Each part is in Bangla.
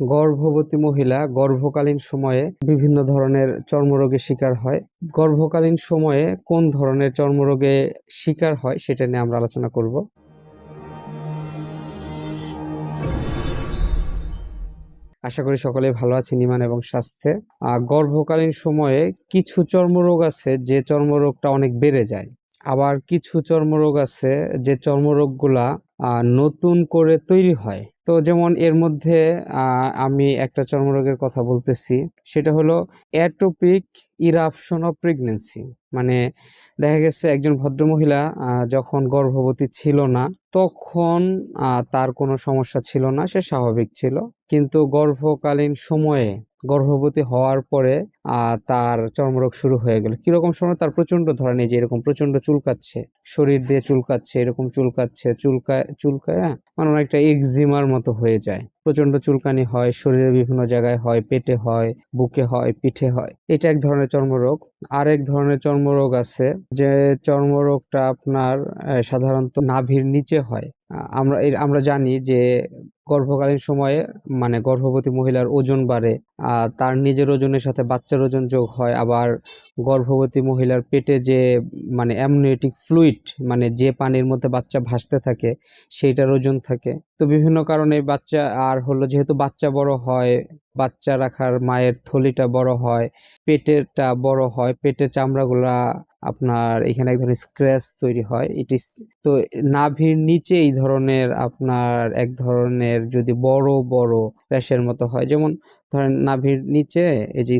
গর্ভবতী মহিলা গর্ভকালীন সময়ে বিভিন্ন ধরনের চর্মরোগের শিকার হয়। গর্ভকালীন সময়ে কোন ধরনের চর্মরোগে শিকার হয় সেটা নিয়ে আমরা আলোচনা করব। আশা করি সকলেই ভালো আছেন ইমান এবং স্বাস্থ্যে। গর্ভকালীন সময়ে কিছু চর্মরোগ আছে যে চর্মরোগটা অনেক বেড়ে যায়। আবার কিছু চর্মরোগ আছে যে চর্মরোগগুলা নতুন করে তৈরি হয়। তো যেমন এর মধ্যে আমি একটা চর্মরোগের কথা বলতেছি, সেটা হলো অ্যাটোপিক ইরাপশন অফ প্রেগনেন্সি মানে দেখা গেছে একজন ভদ্রমহিলা যখন গর্ভবতী ছিল না তখন তার কোনো সমস্যা ছিল না সে স্বাভাবিক ছিল। কিন্তু গর্ভকালীন সময়ে গর্ভবতী হওয়ার পরে তার চর্মরোগ শুরু হয়ে গেল। কীরকম সময়? তার প্রচণ্ড ধরনের যে এরকম প্রচণ্ড চুলকাচ্ছে শরীর দিয়ে চুলকাচ্ছে এরকম চুলকাচ্ছে চুলকায় চুলকায় হ্যাঁ, মানে অনেকটা এক্সিমার মতো হয়ে যায়। প্রচণ্ড চুলকানি হয় শরীরের বিভিন্ন জায়গায় হয়, পেটে হয়, বুকে হয়, পিঠে হয়। এটা এক ধরনের চর্মরোগ। আর এক ধরনের চর্মরোগ আছে যে চর্মরোগটা আপনার সাধারণত নাভির নিচে হয়। আমরা আমরা জানি যে গর্ভকালীন সময়ে মানে গর্ভবতী মহিলার ওজন বাড়ে তার নিজের ওজনের সাথে বাচ্চার ওজন যোগ হয়, আবার গর্ভবতী মহিলার পেটে যে মানে অ্যামনিওটিক ফ্লুইড মানে যে পানির মধ্যে বাচ্চা ভাসতে থাকে, সেইটার ওজন থাকে। তো বিভিন্ন কারণে বাচ্চা, আর হলো যেহেতু বাচ্চা বড় হয়, বাচ্চা রাখার মায়ের থলিটা বড় হয়, পেটেরটা বড় হয়, পেটের চামড়াগুলা আপনার এখানে এক ধরনের স্ক্র্যাচ তৈরি হয়। ইট ইস তো নাভির নিচে এই ধরনের আপনার এক ধরনের যদি বড় বড় র্যাশের মতো হয়, যেমন ধরেন নাভির নিচে এই যে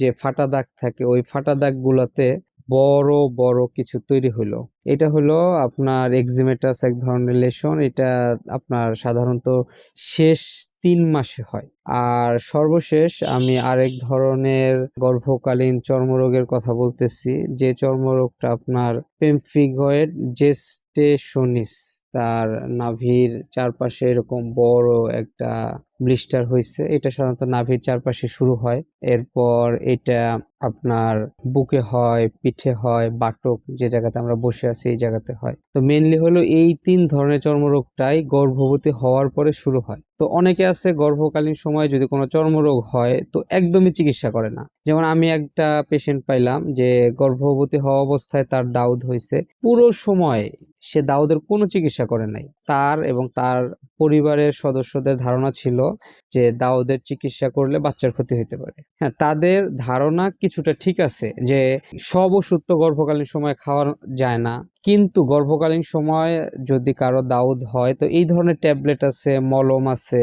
যে ফাটা দাগ থাকে, ওই ফাটা দাগগুলোতে বড় বড় কিছু তৈরি হলো এটা হলো আপনার এক্সিমেটাস এক ধরনের লেশন। এটা আপনার সাধারণত শেষ তিন মাসে হয়। আর সর্বশেষ আমি আরেক ধরনের গর্ভকালীন চর্মরোগের কথা বলতেছি। যে চর্মরোগটা আপনার পেমফিগয়েড জেস্টেশনিস তার নাভির চারপাশে এরকম বড় একটা ব্লিস্টার হয়েছে এটা সাধারণত নাভির চারপাশে শুরু হয়। এরপর এটা আপনার বুকে হয়, পিঠে হয়, বাটক যে জায়গাতে আমরা বসে আছি এই জায়গাতে হয়। তো মেনলি হলো এই তিন ধরনের চর্মরোগটাই গর্ভবতী হওয়ার পরে শুরু হয়। তো অনেকে আছে গর্ভকালীন সময়ে যদি কোনো চর্মরোগ হয়, তো একদমই চিকিৎসা করে না। যেমন আমি একটা পেশেন্ট পাইলাম যে গর্ভবতী হওয়া অবস্থায় তার দাউদ হয়েছে পুরো সময় সে দাউদের কোনো চিকিৎসা করে নাই। তার এবং তার পরিবারের সদস্যদের ধারণা ছিল যে দাউদের চিকিৎসা করলে বাচ্চার ক্ষতি হতে পারে। হ্যাঁ তাদের ধারণা কিছুটা ঠিক আছে যে সব ওষুধ তো গর্ভকালীন সময় খাওয়া যায় না। কিন্তু গর্ভকালীন সময় যদি কারও দাউদ হয়, তো এই ধরনের ট্যাবলেট আছে, মলম আছে।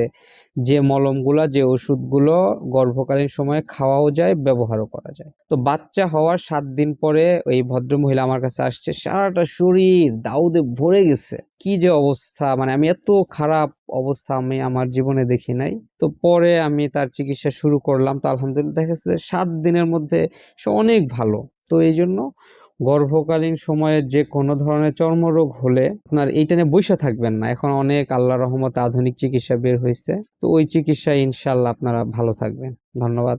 যে মলমগুলো, যে ওষুধগুলো গর্ভকালীন সময়ে খাওয়াও যায়, ব্যবহারও করা যায়। তো বাচ্চা হওয়ার সাত দিন পরে ওই ভদ্রমহিলা আমার কাছে আসছে, সারাটা শরীর দাউদে ভরে গেছে। কি যে অবস্থা মানে আমি এত খারাপ অবস্থা আমি আমার জীবনে দেখি নাই। তো পরে আমি তার চিকিৎসা শুরু করলাম। তো আলহামদুলিল্লাহ দেখা যাচ্ছে সাত দিনের মধ্যে সে অনেক ভালো। তো এই জন্য গর্ভকালীন সময়ে যে কোনো ধরনের চর্মরোগ হলে আপনার এইটা নিয়ে বৈশা থাকবেন না। এখন অনেক আল্লাহ রহমত আধুনিক চিকিৎসা বের হয়েছে। তো ওই চিকিৎসা ইনশাল্লাহ আপনারা ভালো থাকবেন। ধন্যবাদ।